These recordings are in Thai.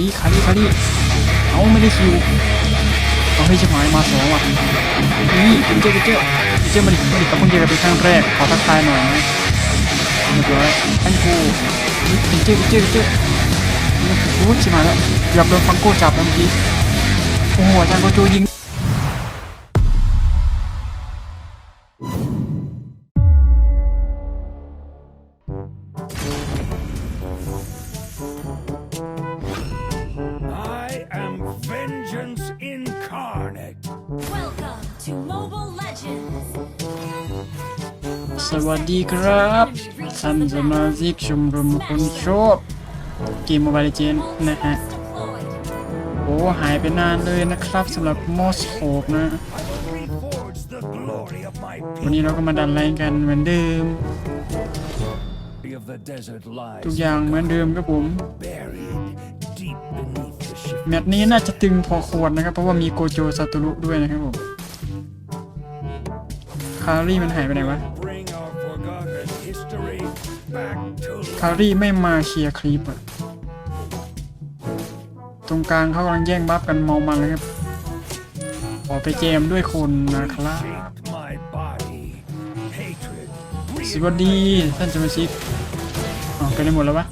นี่คารีคารีเอาไม่ได้คิวเอาให้ชิบหายมาสองว่ะนี่เจอเจอเจอเจอมาดิมาดิกับคนเดียวเป็นครั้งแรกขอทักทายหน่อยนะเรียบร้อยอันกูเจอเจอเจอโอ้ชิบหายแล้วเกือบโดนฟังโก้จับแล้วเมื่อกี้โอ้โหอาจารย์โกโจยิง สวัสดีครับท่านสมาชิกชมรมคนชอบเกมโมบายเจนนะฮะ โอ้ หายไปนานเลยนะครับสำหรับมอสโคบนะ วันนี้เราก็มาดันไลน์กันเหมือนเดิม ทุกอย่างเหมือนเดิมครับผม แมตช์นี้น่าจะตึงพอควรนะครับ เพราะว่ามีโกโจซาตุรุด้วยนะครับผมคารี่มันหายไปไหนวะ คารี่ไม่มาเคลียร์คลิปอะตรงกลางเขากำลังแย่งบัฟกันเมามันเลยครับ ขอไปเจมด้วยคนนะครับสวัสดีท่านสมาชิกอ๋อไปได้หมดแล้วปะ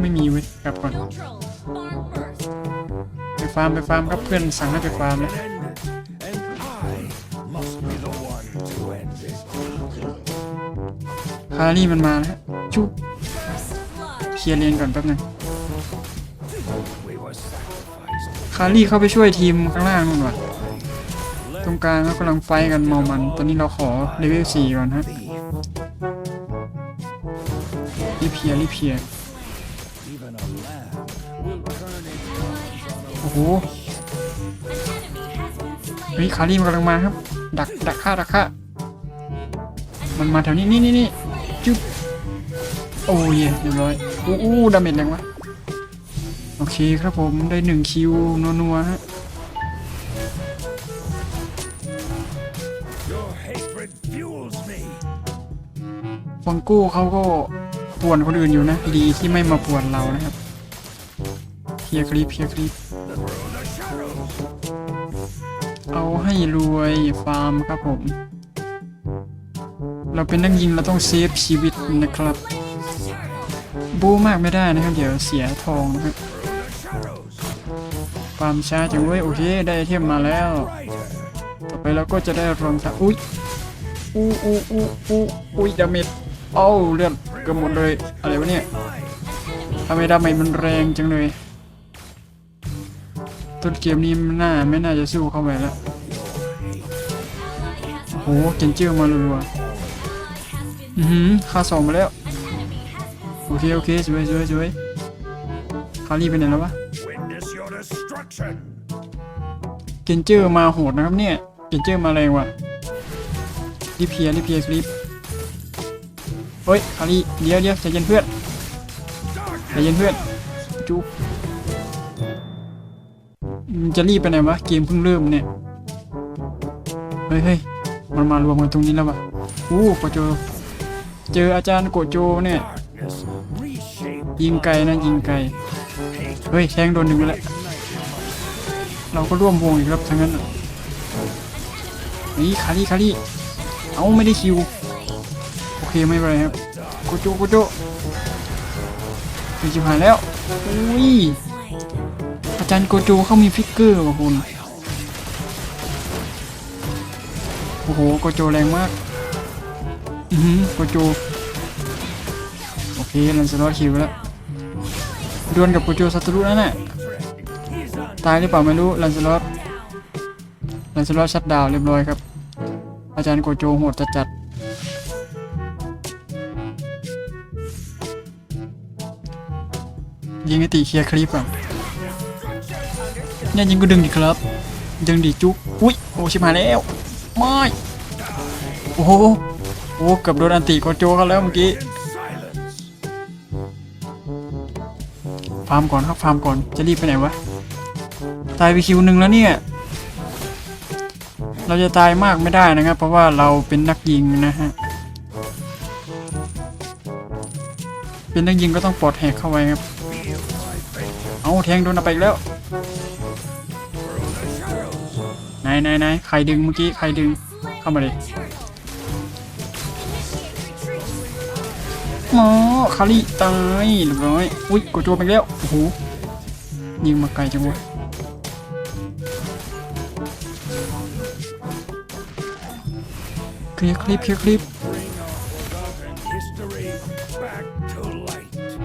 ไม่มีเว้ยกลับก่อน ไปฟาร์มไปฟาร์มครับเพื่อนสั่งให้ไปฟาร์มแล้ว คารี่มันมาแล้วชุบเคลียร์เลนก่อนแป๊บหนึงคารี่เข้าไปช่วยทีมข้างล่างนู่นว่ะตรงกลางเขากำลังไฟกันเมามัน ตอนนี้เราขอเลเวลสี่ก่อนฮะรีเคลียรีเคลียโอ้โห An enemy has been เฮ้ยคารี่มันกำลังมาครับ ดักดักฆ่าดักฆ่ามันมาแถวนี้นี่นี่นี่ จุ๊บโอ้ยเรียบร้อยอู้อู้ดาเมจแรงวะโอเคครับผมได้หนึ่งคิวนัวๆฮะ Your hatred fuels me. ฟังโก้เขาก็ป่วนคนอื่นอยู่นะ ดีที่ไม่มาป่วนเรานะครับเคลียร์คลิปเคลียร์คลิป Through the shadows. เอาให้รวยฟาร์มครับผม เราเป็นนักยิงเราต้องเซฟชีวิตนะครับ บูมากไม่ได้นะครับ เดี๋ยวเสียทองนะครับ Through the shadows. ฟามช้าจังเว้ยโอเคได้ไอเทมมาแล้ว ต่อไปเราก็จะได้รองเท้าอุ้ยอู้อู้อู้อู้อุ้ยดาเมจเอ้าเลือดเกือบหมดเลย อะไรวะเนี่ยทำไมดาเมจมันแรงจังเลยต้นเกมนี้มันน่าไม่น่าจะสู้เข้าไปแล้วโอ้โหเจนเจอร์มารัวๆ อือหือค่าสองมาแล้ว โอเค โอเคสวยสวยสวยคารีไปไหนแล้ววะเจนเจอร์มาโหดนะครับเนี่ยเจนเจอร์มาแรงว่ะรีเพียรีเพียร์คลิปเฮ้ยคารีเดี๋ยวเดี๋ยวใจเย็นเพื่อนใจเย็นเพื่อน จุ๊บจะรีบไปไหนวะ เกมเพิ่งเริ่มเนี่ย เฮ้ยเฮ้ยมันมารวมกันตรงนี้แล้ววะอู้โกโจ เจออาจารย์โกโจเนี่ย ยิงไกลนะยิงไกล เฮ้ยแทงโดนหนึ่งไปแล้ว เราก็ร่วมวงอีกครับทั้งนั้นน่ะนี่คารี่คารี่เอาไม่ได้คิว โอเคไม่เป็นไรครับโกโจโกโจมีจิบหายแล้วอุ้ยอาจารย์โกโจเขามีฟิกเกอร์ว่ะคุณ โอ้โห โกโจแรงมาก อือหือโกโจโอเคลันสลอตคิวแล้ว ดวลกับโกโจซาตรุนั่นน่ะตายหรือเปล่าไม่รู้ลันสลอตลันสลอตชัดดาวเรียบร้อยครับ อาจารย์โกโจโหดจัดจัดยิงไอตีเคลียร์คลิปอะเนี่ยยิงก็ดึงดิครับ ดึงดิจุ๊กอุ้ย โอ้ชิบหายแล้ว ไม่ โอ้โห อ้เกือบโดนอันติโกโจเขาแล้วเมื่อกี้ฟาร์มก่อนครับฟาร์มก่อนจะรีบไปไหนวะตายไปคิวหนึ่งแล้วเนี่ย เราจะตายมากไม่ได้นะครับ เพราะว่าเราเป็นนักยิงนะฮะเป็นนักยิงก็ต้องปลอดแหกเข้าไว้ครับ เอาแทงโดนไปอีกแล้วไหนไหนไหนใครดึงเมื่อกี้ใครดึงเข้ามาเลย มอคาริตายเรียบร้อย อุ้ยกดโจไปแล้ว โอ้โห ยิงมาไกลจังวะเคลียร์คลิปเคลียร์คลิป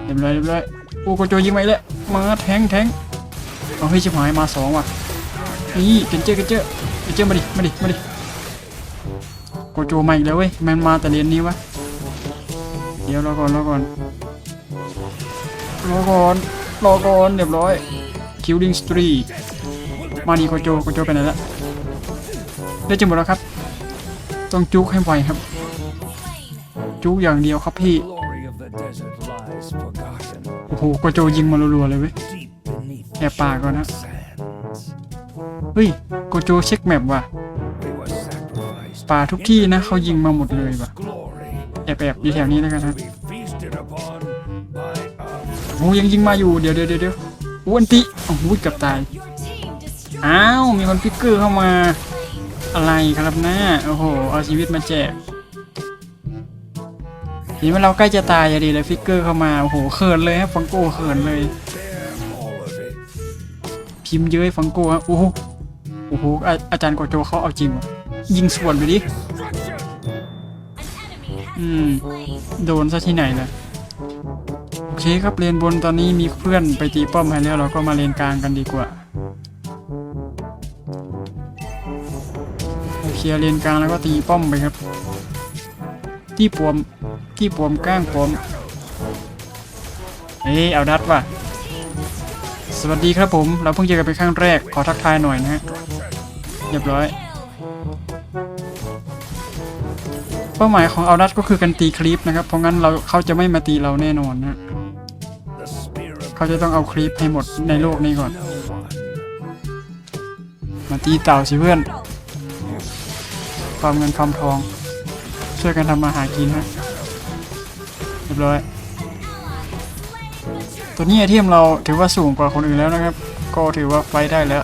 เรียบร้อยเรียบร้อยโอ้กดโจยิงไปแล้ว มาแทงแทงเอาให้ชิบหายมาสองว่ะ นี่เกนเจอร์เกนเจอร์เกนเจอร์มาดิ มาดิ มาดิกดโจมาอีกแล้วเว้ย มันมาแต่เรียนนี้วะ เดี๋ยวรอก่อนรอก่อนรอก่อนรอก่อนเรียบร้อยคิวดิงสตรีมาดีกดโจกดโจไปไหนละได้จะหมดแล้วครับ ต้องจุกให้ไวครับ จุกอย่างเดียวครับพี่โอ้โหกดโจยิงมารัวๆเลยเว้ยแอบป่าก่อนนะเฮ้ยโกโจเช็คแมปว่ะป่าทุกที่นะเขายิงมาหมดเลยว่ะ แอบแอบอยู่แถวนี้แล้วกันนะ to be feasted upon by us. โอ้ยังยิงมาอยู่เดี๋ยวเดี๋ยวเดี๋ยวเดี๋ยวอ้วนติโอ้โหเกือบตาย Your team destroyed อ้าวมีคนฟิกเกอร์เข้ามาอะไรครับหน้าโอ้โหเอาชีวิตมาแจกเห็นว่าเราใกล้จะตายอะดีเลยฟิกเกอร์เข้ามาโอ้โหเขินเลยครับฟังโก้เขินเลย Bear all of it. พิมพ์เย้ยฟังโก้ฮะโอ้โหโอ้โหอาอาจารย์โกโจเขาเอาจริงว่ะยิงสวนไปดิ โดนซะที่ไหนล่ะโอเคครับเลนบนตอนนี้มีเพื่อนไปตีป้อมให้แล้วเราก็มาเลนกลางกันดีกว่าโอเคเลนกลางแล้วก็ตีป้อมไปครับ ที่ปวมที่ปวมก้างปวมเอ้ยเอาดัดว่ะ สวัสดีครับผม เราเพิ่งเจอกันเป็นครั้งแรกขอทักทายหน่อยนะฮะเรียบร้อย เป้าหมายของเอาดัตก็คือการตีคลิปนะครับ เพราะงั้นเราเขาจะไม่มาตีเราแน่นอนนะเขาจะต้องเอาคลิปให้หมดในโลกนี้ก่อน มาตีเต่าสิเพื่อนความเงินความทอง ช่วยกันทำมาหากินฮะเรียบร้อย ตัวนี้ไอเทมเราถือว่าสูงกว่าคนอื่นแล้วนะครับ ก็ถือว่าไฟได้แล้ว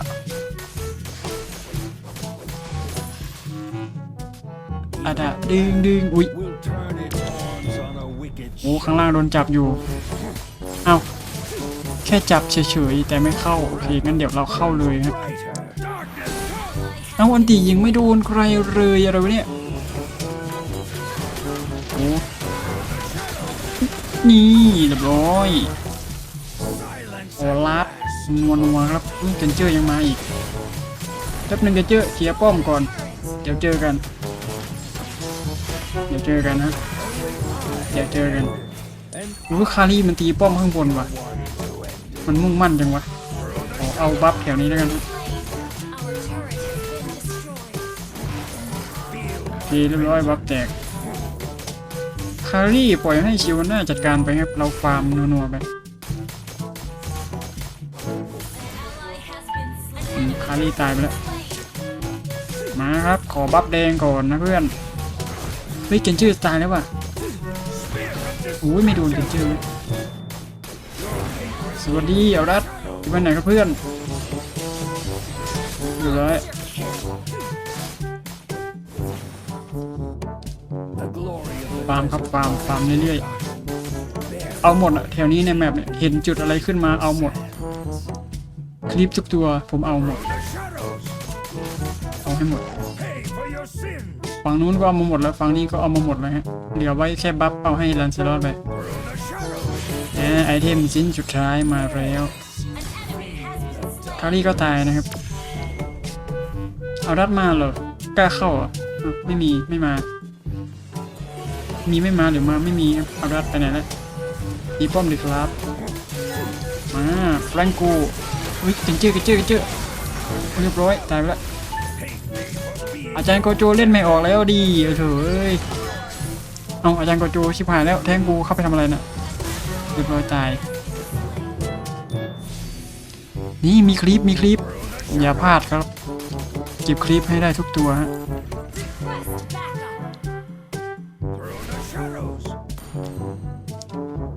ดะดึงดึงอุ้ย We'll turn its horns on a wicked โอ้ข้างล่างโดนจับอยู่เอ้าแค่จับเฉยๆแต่ไม่เข้าโอเคงั้นเดี๋ยวเราเข้าเลยครับ brighter. Darkness เอ้าอันตียิงไม่โดนใครเลยอะไรวะเนี่ยโอ้นี่เรียบร้อยโอลัดนัวนัวๆครับอุ๊ยเจนเจอร์ยังมาอีกแป๊บหนึงเจนเจอร์เคลียร์ป้อมก่อน เดี๋ยวเจอกัน เดี๋ยวเจอกันนะเดี๋ยวเจอกันรู้คารี่มันตีป้อมข้างบนว่ะ มันมุ่งมั่นจังวะเอาบัฟแถวนี้แล้วกัน Our turret has been destroyed. โอเคเรียบร้อยบัฟแตกคารี่ปล่อยให้ชิวน่าจัดการไปครับเราฟาร์มนัวๆไปคารี่ตายไปแล้วมาครับขอบัฟแดงก่อนนะเพื่อน เฮ้ยเกนชื่อตายแล้วว่ะโอ้ยไม่โดนเกนชื่อเลยสวัสดีเอารัดไปไหนครับเพื่อนอยู่เลย the glory of the ฟาร์มครับฟาร์มฟาร์มเรื่อยๆเอาหมดอะแถวนี้ในแมปเนี่ยเห็นจุดอะไรขึ้นมาเอาหมด คลิปทุกตัวผมเอาหมด เอาให้หมด ฝั่งนู้นก็เอามาหมดแล้วฝั่งนี้ก็เอามาหมดแล้วฮะเหลือไว้แค่บัฟเอาให้ลันเซลอดไปแหมไอเทมชิ้นสุดท้ายมาแล้วคารี่ก็ตายนะครับ เอาดัดมาเหรอกล้าเข้าอะไม่มีไม่มา มีไม่มาหรือมาไม่มีครับเอาดัดไปไหนแล้วตีป้อมดีครับมาแฟรงกูอุ้ยเกนเจอร์เกนเจอร์เกนเจอเรียบร้อยตายไปแล้ว อาจารย์โกโจเล่นไม่ออกแล้วดีเออเถอะเอ้ยเอาอาจารย์โกโจชิบหายแล้วแทงกูเข้าไปทำอะไรน่ะเรียบร้อยตายนี่มีคลิปมีคลิป อย่าพลาดครับ เก็บคลิปให้ได้ทุกตัวฮะ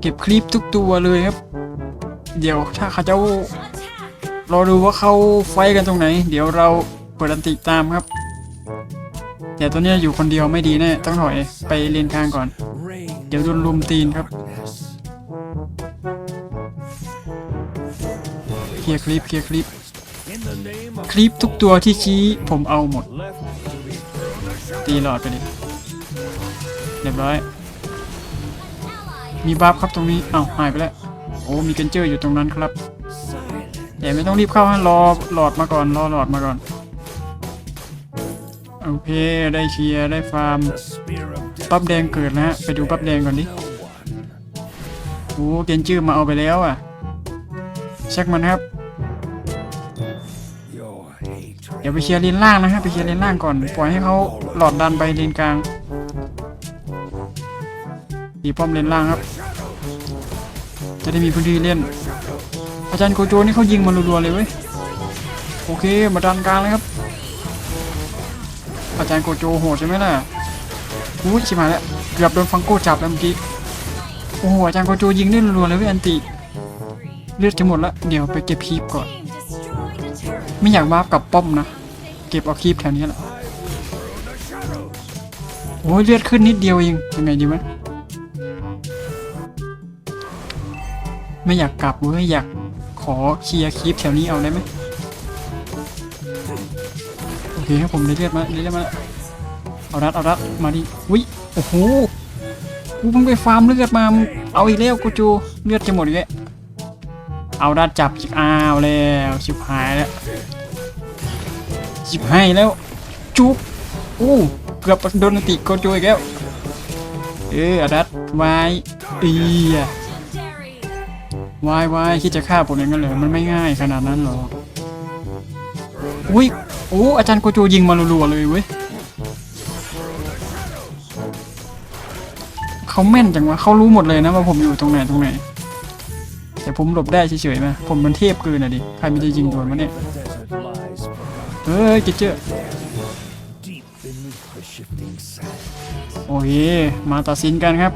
เก็บคลิปทุกตัวเลยครับ เดี๋ยวถ้าเขาเจ้ารอดูว่าเขาไฟกันตรงไหน เดี๋ยวเราเปิดอันติตามครับ แต่ตัวเนี้ยอยู่คนเดียวไม่ดีแน่ต้องถอยไปเลนกลางก่อน เดี๋ยวโดนลุมตีนครับเคลียร์คลิปเคลียร์คลิปคลิปทุกตัวที่ชี้ผมเอาหมด ตีหลอดไปดิเรียบร้อย มีบัฟครับตรงนี้เอ้าหายไปแล้วโอ้มีเกนเจอร์อยู่ตรงนั้นครับ silent. แต่ไม่ต้องรีบเข้าฮะรอหลอดมาก่อนรอหลอดมาก่อน โอเค ได้เคลียร์ได้ฟาร์ม ปั๊บแดงเกิดแล้วฮะ ไปดูปั๊บแดงก่อนดิ โอ้เกนจอร์มาเอาไปแล้วอะ เช็คมันครับ เดี๋ยวไปเคลียร์เลนล่างนะฮะ ไปเคลียร์เลนล่างก่อน ปล่อยให้เขาหลอดดันไปเลนกลางตีป้อมเลนล่างครับ จะได้มีพื้นที่เล่น อาจารย์โกโจนี่เขายิงมารัวๆเลยเว้ย โอเค มาดันกลางเลยครับ จารย์โกโจโหดใช่ไหมล่ะอุ้ยชิบหาแล้วเกือบโดนฟังโกจับแล้วเมื่อกี้โอ้โหอาจารย์โกโจยิงได้รัวๆเลยเว้ยอันติเลือดจะหมดละเดี๋ยวไปเก็บคีบก่อน ไม่อยากวาร์ปกับป้อมนะ เก็บเอาคีบแถวนี้แหละโอ้ยเลือดขึ้นนิดเดียวเองยังไงดีวะไม่อยากกลับเว้ยอยากขอเคลียร์คีบแถวนี้เอาได้ไหม โอเคครับผมได้เลือดมาได้เลือดมาแล้วเอารัดเอารัดมาดิวิโอ้โหกูเพิ่งไปฟาร์มเลือดมามึงเอาอีกแล้วกูจูเลือดจะหมดอีกแล้วเอารัดจับอีกอ้าวแล้วชิบหายแล้วชิบหายแล้วจุ๊บอู้เกือบโดนอันติโกจูอีกแล้วเออเอารัดไว้อีอะ Legendary. วายวายคิดจะฆ่าผมอย่างนั้นเลยมันไม่ง่ายขนาดนั้นหรอก อุ้ยโอ้อาจารย์โกโจยิงมารัวๆเลยเว้ยเขาแม่นจังวะเขารู้หมดเลยนะว่าผมอยู่ตรงไหนตรงไหนแต่ผมหลบได้เฉยๆไหมผมมันเทพเกินอะดิใครมันจะยิงโดนวะเนี่ยเฮ้ยเกเจอโอเคมาตัดสินกันครับ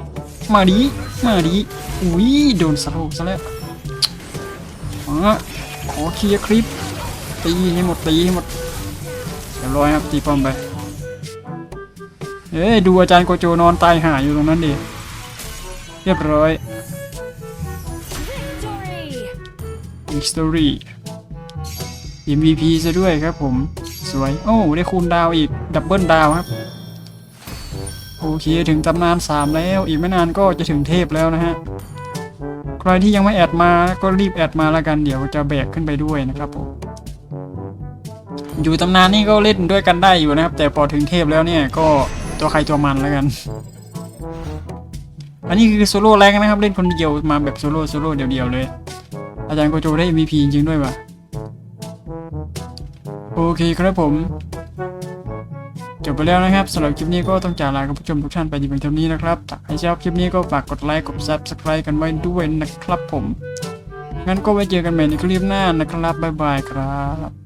มาดีมาดีอุ้ยโดนสโลว์ซะแล้วมาขอเคลียร์คลิป ตีให้หมดตีให้หมดเรียบร้อยครับตีป้อมไปเอ้ยดูอาจารย์โกโจนอนตายหาอยู่ตรงนั้นดิเรียบร้อย Victory. History MVP ซะด้วยครับผม สวย โอ้ ได้คูณดาวอีก ดับเบิลดาวครับ โอเค ถึงตำนาน 3 แล้ว อีกไม่นานก็จะถึงเทพแล้วนะฮะ ใครที่ยังไม่แอดมาก็รีบแอดมาแล้วกัน เดี๋ยวจะแบกขึ้นไปด้วยนะครับผม อยู่ตำนานนี่ก็เล่นด้วยกันได้อยู่นะครับ แต่พอถึงเทพแล้วเนี่ยก็ตัวใครตัวมันแล้วกัน อันนี้คือโซโล่แรงนะครับ เล่นคนเดียวมาแบบโซโล่โซโล่เดียวๆเลย อาจารย์โกโจได้ MVP จริงๆด้วยว่ะโอเคครับผม จบไปแล้วนะครับสำหรับคลิปนี้ก็ต้องจากลาคุณผู้ชมทุกท่านไปในเพียงเท่านี้นะครับถ้าใครชอบคลิปนี้ก็ฝากกดไลค์กด Subscribe กันไว้ด้วยนะครับผม งั้นก็ไว้เจอกันใหม่ในคลิปหน้านะครับ บ๊ายบายครับ